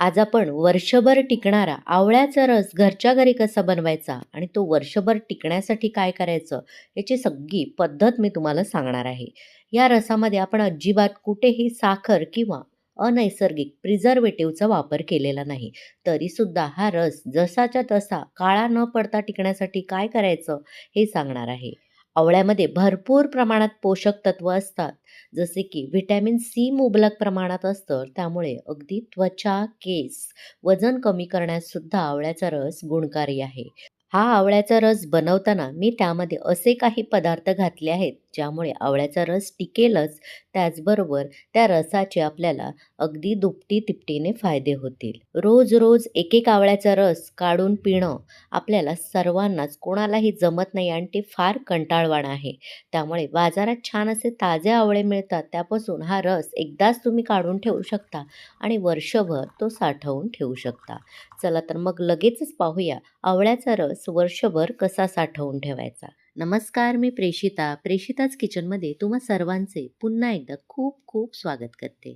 आज आपण वर्षभर टिकणारा आवळ्याचा रस घरच्या घरी कसा बनवायचा आणि तो वर्षभर टिकण्यासाठी काय करायचं याची सगळी पद्धत मी तुम्हाला सांगणार आहे. या रसामध्ये आपण अजिबात कुठेही साखर किंवा अनैसर्गिक प्रिझर्वेटिव्हचा वापर केलेला नाही. तरीसुद्धा हा रस जसाच्या तसा काळा न पडता टिकण्यासाठी काय करायचं हे सांगणार आहे. आवळ्यामध्ये भरपूर प्रमाणात पोषक तत्व असतात. जसे की व्हिटॅमिन सी मुबलक प्रमाणात असतं. त्यामुळे अगदी त्वचा केस वजन कमी करण्यास सुद्धा आवळ्याचा रस गुणकारी आहे. हा आवळ्याचा रस बनवताना मी त्यामध्ये असे काही पदार्थ घातले आहेत ज्यामुळे आवळ्याचा रस टिकेलच त्याचबरोबर त्या रसाचे आपल्याला अगदी दुपटी तिपटीने फायदे होतील. रोज रोज एक एक आवळ्याचा रस काढून पिणं आपल्याला सर्वांनाच कोणालाही जमत नाही आणि ते फार कंटाळवाण आहे. त्यामुळे बाजारात छान असे ताजे आवळे मिळतात त्यापासून हा रस एकदाच तुम्ही काढून ठेवू शकता आणि वर्षभर तो साठवून ठेवू शकता. चला तर मग लगेचच पाहूया आवळ्याचा रस वर्षभर कसा साठवून ठेवायचा. नमस्कार मी प्रेषिता. प्रेषिताच किचनमध्ये तुम्हा सर्वांचे पुन्हा एकदा खूप खूप स्वागत करते.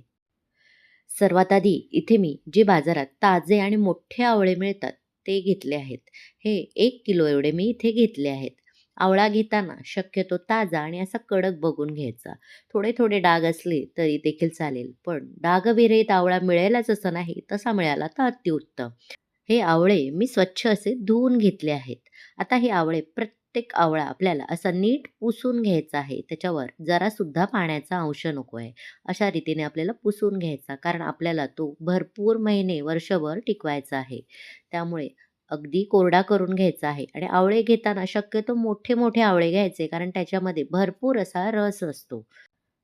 सर्वात आधी इथे मी जे बाजारात ताजे आणि मोठे आवळे मिळतात ते घेतले आहेत. हे एक किलो एवढे मी इथे घेतले आहेत. आवळा घेताना शक्यतो ताजा आणि असा कडक बघून घ्यायचा. थोडे थोडे डाग असले तरी देखील चालेल पण डागविरहित आवळा मिळेलच असं नाही तसा मिळाला तर अतिउत्तम. हे आवळे मी स्वच्छ असे धुवून घेतले आहेत. आता हे आवळे प्रत्येक प्रत्येक आवळा आपल्याला असा नीट पुसून घ्यायचा आहे. त्याच्यावर जरासुद्धा पाण्याचा अंश नको आहे. अशा रीतीने आपल्याला पुसून घ्यायचा कारण आपल्याला तो भरपूर महिने वर्षभर टिकवायचा आहे. त्यामुळे अगदी कोरडा करून घ्यायचा आहे. आणि आवळे घेताना शक्यतो मोठे मोठे आवळे घ्यायचे कारण त्याच्यामध्ये भरपूर असा रस असतो.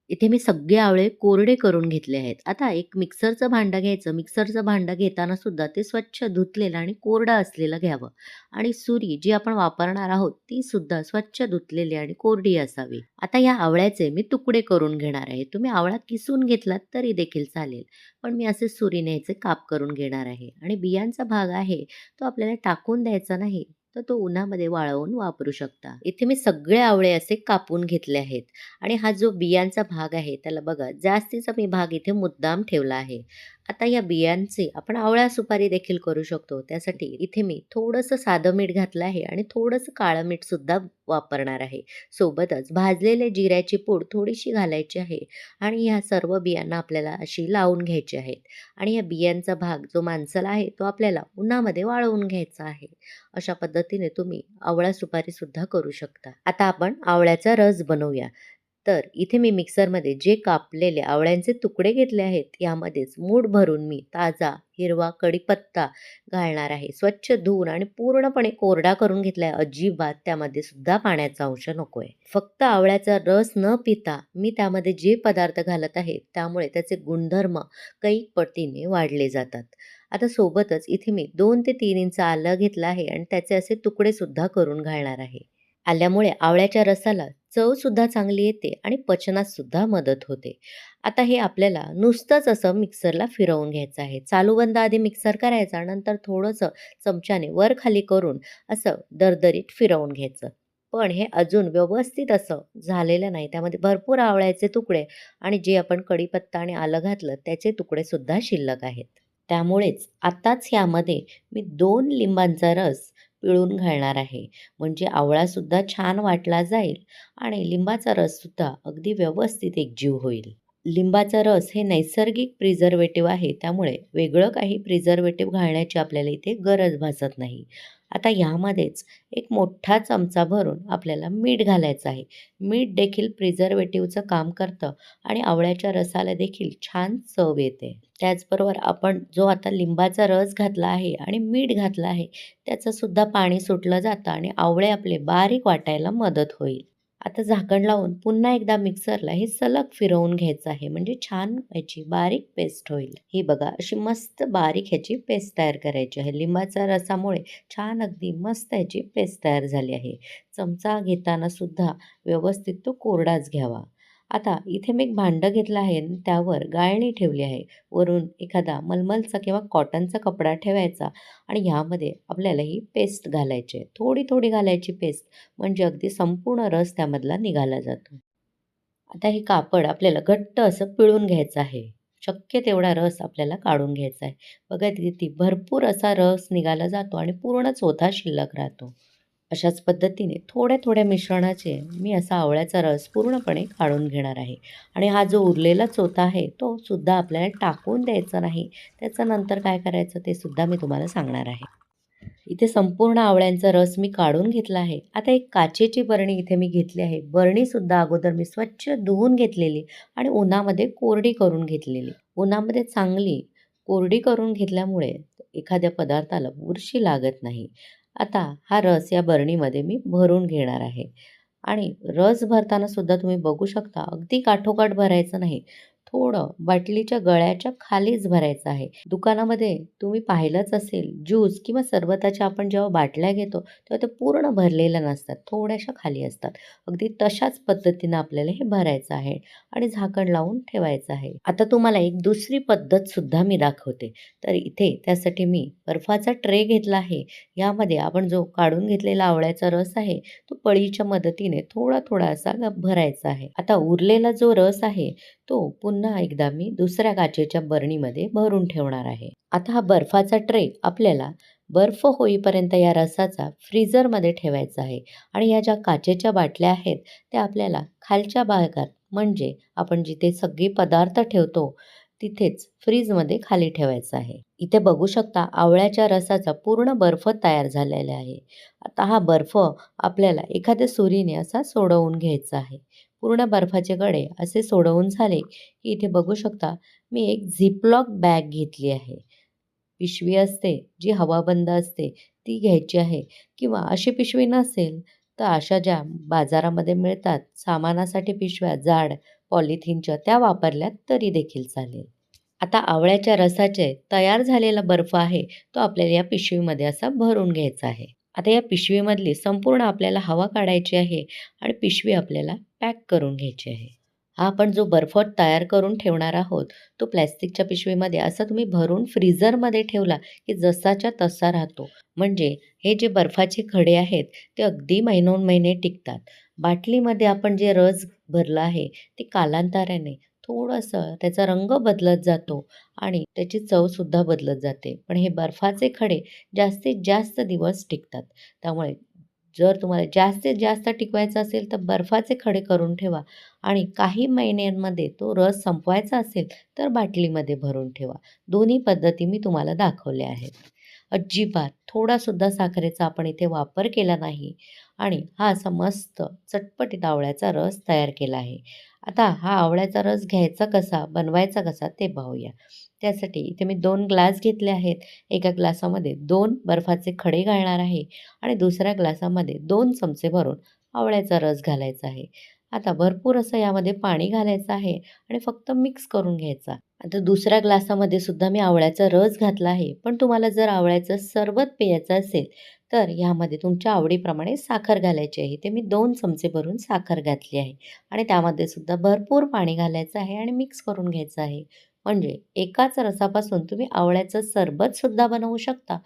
इथे मी सगळे आवळे कोरडे करून घेतले आहेत. आता एक मिक्सरचं भांडं घ्यायचं. मिक्सरचं भांडं घेताना सुद्धा ते स्वच्छ धुतलेलं आणि कोरडं असलेलं घ्यावं. आणि सुरी जी आपण वापरणार आहोत ती सुद्धा स्वच्छ धुतलेली आणि कोरडी असावी. आता या आवळ्याचे मी तुकडे करून घेणार आहे. तुम्ही आवळा किसून घेतलात तरी देखील चालेल. पण मी असे सुरीने याचे काप करून घेणार आहे. आणि बियांचा भाग आहे तो आपल्याला टाकून द्यायचा नाही. तर तो उन्हामध्ये वाळवून वापरू शकता. इथे मी सगळे आवळे असे कापून घेतले आहेत. आणि हा जो बियांचा भाग आहे त्याला बघा जास्तीचा मी भाग इथे मुद्दाम ठेवला आहे. आता या बियांचे आपण आवळा सुपारी देखील करू शकतो. त्यासाठी इथे मी थोडंसं साधं मीठ घातलं आहे आणि थोडंसं काळं मीठ सुद्धा वापरणार आहे. सोबतच भाजलेले जिऱ्याची पूड थोडीशी घालायची आहे आणि ह्या सर्व बियांना आपल्याला अशी लावून घ्यायची आहेत. आणि या बियांचा भाग जो माणसाला आहे तो आपल्याला उन्हामध्ये वाळवून घ्यायचा आहे. अशा पद्धतीने तुम्ही आवळा सुपारीसुद्धा करू शकता. आता आपण आवळ्याचा रस बनवूया. तर इथे मी मिक्सरमध्ये जे कापलेले आवळ्यांचे तुकडे घेतले आहेत यामध्येच मूठ भरून मी ताजा हिरवा कढीपत्ता घालणार आहे. स्वच्छ धुवून आणि पूर्णपणे कोरडा करून घेतला आहे अजिबात त्यामध्ये सुद्धा पाण्याचा अंश नको आहे फक्त आवळ्याचा रस न पिता मी त्यामध्ये जे पदार्थ घालत आहे त्यामुळे त्याचे गुणधर्म कई पटीने वाढले जातात. आता सोबतच इथे मी दोन ते तीन इंच आलं घेतलं आहे आणि त्याचे असे तुकडे सुद्धा करून घालणार आहे. आल्यामुळे आवळ्याच्या रसाला चवसुद्धा चांगली येते आणि पचनातसुद्धा मदत होते. आता हे आपल्याला नुसतंच असं मिक्सरला फिरवून घ्यायचं आहे. चालू बंद आधी मिक्सर करायचा नंतर थोडंसं चमच्याने वर खाली करून असं दरदरीत फिरवून घ्यायचं. पण हे अजून व्यवस्थित असं झालेलं नाही. त्यामध्ये भरपूर आवळ्याचे तुकडे आणि जे आपण कढीपत्ता आणि आलं घातलं त्याचे तुकडेसुद्धा शिल्लक आहेत. त्यामुळेच आत्ताच ह्यामध्ये मी दोन लिंबांचा रस पिळून घालणार आहे. म्हणजे आवळासुद्धा छान वाटला जाईल आणि लिंबाचा रससुद्धा अगदी व्यवस्थित एकजीव होईल. लिंबाचा रस हे नैसर्गिक प्रिझर्वेटिव्ह आहे. त्यामुळे वेगळं काही प्रिझर्वेटिव्ह घालण्याची आपल्याला इथे गरज भासत नाही. आता ह्यामध्येच एक मोठा चमचा भरून आपल्याला मीठ घालायचं आहे. मीठ देखील प्रिझर्वेटिव्हचं काम करतं आणि आवळ्याच्या रसाला देखील छान चव येते. त्याचबरोबर आपण जो आता लिंबाचा रस घातला आहे आणि मीठ घातलं आहे त्याचंसुद्धा पाणी सुटलं जातं आणि आवळे आपले बारीक वाटायला मदत होईल. आता झाकण लावून पुन्हा एकदा मिक्सरला हे सलग फिरवून घ्यायचं आहे. म्हणजे छान ह्याची बारीक पेस्ट होईल. ही बघा अशी मस्त बारीक ह्याची पेस्ट तयार करायची आहे. लिंबाच्या रसामुळे छान अगदी मस्त ह्याची पेस्ट तयार झाली आहे. चमचा घेताना सुद्धा व्यवस्थित तो कोरडाच घ्यावा. आता इथे मी एक भांडं घेतलं आहे आणि त्यावर गाळणी ठेवली आहे. वरून एखादा मलमलचा किंवा कॉटनचा कपडा ठेवायचा आणि ह्यामध्ये आपल्याला ही पेस्ट घालायची. आहे थोडी थोडी घालायची पेस्ट म्हणजे अगदी संपूर्ण रस त्यामधला निघाला जातो. आता हे कापड आपल्याला घट्ट असं पिळून घ्यायचं आहे. शक्य तेवढा रस आपल्याला काढून घ्यायचा आहे. बघा किती भरपूर असा रस निघाला जातो आणि पूर्णच होता शिल्लक राहतो. अशाच पद्धतीने थोड्या थोड्या मिश्रणाचे मी असा आवळ्याचा रस पूर्णपणे काढून घेणार आहे. आणि हा जो उरलेला चोथा आहे तो सुद्धा आपल्याला टाकून द्यायचा नाही. त्याचं नंतर काय करायचं ते सुद्धा मी तुम्हाला सांगणार आहे. इथे संपूर्ण आवळ्यांचा रस मी काढून घेतला आहे. आता एक काचेची बरणी इथे मी घेतली आहे. बरणीसुद्धा अगोदर मी स्वच्छ धुवून घेतलेली आणि उन्हामध्ये कोरडी करून घेतलेली. उन्हामध्ये चांगली कोरडी करून घेतल्यामुळे एखाद्या पदार्थाला बुरशी लागत नाही. आता हा रस या बरणीमध्ये मी भरून घेणार आहे. आणि रस भरताना सुद्धा तुम्ही बघू शकता अगदी काठोकाठ भरायचं नाही. थोडं बाटलीच्या गळ्याच्या खालीच भरायचं आहे. दुकानामध्ये तुम्ही पाहिलंच असेल ज्यूस किंवा सरबताच्या आपण जेव्हा बाटल्या घेतो तेव्हा ते पूर्ण भरलेल्या नसतात थोड्याशा खाली असतात. अगदी तशाच पद्धतीनं आपल्याला हे भरायचं आहे आणि झाकण लावून ठेवायचं आहे. आता तुम्हाला एक दुसरी पद्धत सुद्धा मी दाखवते. तर इथे त्यासाठी मी बर्फाचा ट्रे घेतला आहे. यामध्ये आपण जो काढून घेतलेला आवळ्याचा रस आहे तो पळीच्या मदतीने थोडा थोडा असा भरायचा आहे. आता उरलेला जो रस आहे तो पुन्हा पुन्हा एकदा मी दुसऱ्या काचेच्या बरणीमध्ये भरून ठेवणार आहे. आता हा बर्फाचा ट्रे आपल्याला बर्फ होईपर्यंत या रसाचा फ्रीजरमध्ये ठेवायचा आहे आणि या ज्या काचेच्या बाटल्या आहेत त्या आपल्याला खालच्या भागात म्हणजे आपण जिथे सगळे पदार्थ ठेवतो तिथेच फ्रीजमध्ये खाली ठेवायचं आहे. इथे बघू शकता आवळ्याच्या रसाचा पूर्ण बर्फ तयार झालेला आहे. आता हा बर्फ आपल्याला एखाद्या सुरीने असा सोडवून घ्यायचा आहे. पूर्ण बर्फाचे कडे असे सोडवून झाले की इथे बघू शकता मी एक झिपलॉक बॅग घेतली आहे. पिशवी असते जी हवाबंद असते ती घ्यायची आहे. किंवा अशी पिशवी नसेल तर अशा ज्या बाजारामध्ये मिळतात सामानासाठी पिशव्या जाड पॉलिथिनच्या त्या वापरल्यात तरी देखील चालेल. आता आवळ्याच्या रसाचे तयार झालेला बर्फ आहे तो आपल्याला या पिशवीमध्ये असा भरून घ्यायचा आहे. आता या पिशवीमधली संपूर्ण आपल्याला हवा काढायची आहे आणि पिशवी आपल्याला पॅक करून घ्यायची आहे. हा आपण जो बर्फ तयार करून ठेवणार आहोत तो प्लॅस्टिकच्या पिशवीमध्ये असा तुम्ही भरून फ्रीझरमध्ये ठेवला की जसाच्या तसा राहतो. म्हणजे हे जे बर्फाचे खडे आहेत ते अगदी महिनोन महिने टिकतात. बाटलीमध्ये आपण जे रस भरला आहे ते कालांतराने थोडंसं त्याचा रंग बदलत जातो आणि त्याची चवसुद्धा बदलत जाते. पण हे बर्फाचे खडे जास्तीत जास्त दिवस टिकतात. त्यामुळे जर तुम्हाला जास्तीत जास्त टिकवायचा असेल तर बर्फाचे खडे करून ठेवा आणि काही महिन्यांमध्ये तो रस संपवायचा असेल तर बाटलीमध्ये भरून ठेवा. दोन्ही पद्धती मी तुम्हाला दाखवल्या आहेत. अजिबात थोडासुद्धा साखरेचा आपण इथे वापर केला नाही आणि हा असा मस्त चटपटीत आवळ्याचा रस तयार केला आहे. आता हा आवळ्याचा रस घ्यायचा कसा बनवायचा कसा ते पाहूया. त्यासाठी इथे मी दोन ग्लास घेतले आहेत. एका ग्लासामध्ये दोन बर्फाचे खडे घालणार आहे आणि दुसऱ्या ग्लासामध्ये दोन चमचे भरून आवळ्याचा रस घालायचा आहे. आता भरपूर असं यामध्ये पाणी घालायचं आहे आणि फक्त मिक्स करून घ्यायचा. आता दुसऱ्या ग्लासामध्ये सुद्धा मी आवळ्याचा रस घातला आहे. पण तुम्हाला जर आवळ्याचं सरबत प्यायचं असेल तर ह्यामध्ये तुमच्या आवडीप्रमाणे साखर घालायची आहे. ते मी दोन चमचे भरून साखर घातली आहे आणि त्यामध्ये सुद्धा भरपूर पाणी घालायचं आहे आणि मिक्स करून घ्यायचं आहे. म्हणजे एकाच रसापासून तुम्ही आवळ्याचं सरबतसुद्धा बनवू शकता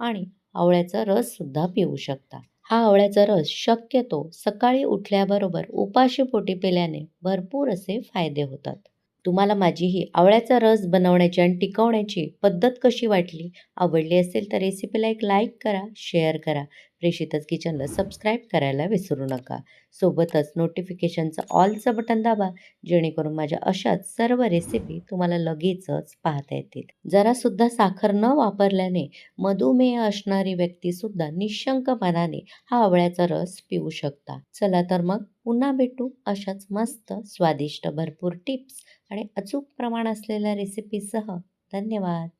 आणि आवळ्याचा रससुद्धा पिऊ शकता. हा आवळ्याचा रस शक्यतो सकाळी उठल्याबरोबर उपाशी पोटी पिल्याने भरपूर असे फायदे होतात. तुम्हाला माझी ही आवळ्याचा रस बनवण्याची आणि टिकवण्याची पद्धत कशी वाटली आवडली असेल तर रेसिपीला एक लाईक करा शेअर करा. प्रेषितच किचनला सबस्क्राईब करायला विसरू नका. सोबतच नोटिफिकेशनचं ऑलचं बटन दाबा जेणेकरून माझ्या अशाच सर्व रेसिपी तुम्हाला लगेचच पाहता येतील. जरासुद्धा साखर न वापरल्याने मधुमेह असणारी व्यक्तीसुद्धा निशंक मनाने हा आवळ्याचा रस पिऊ शकता. चला तर मग पुन्हा भेटू अशाच मस्त स्वादिष्ट भरपूर टिप्स आणि अचूक प्रमाण असलेल्या रेसिपीसह धन्यवाद.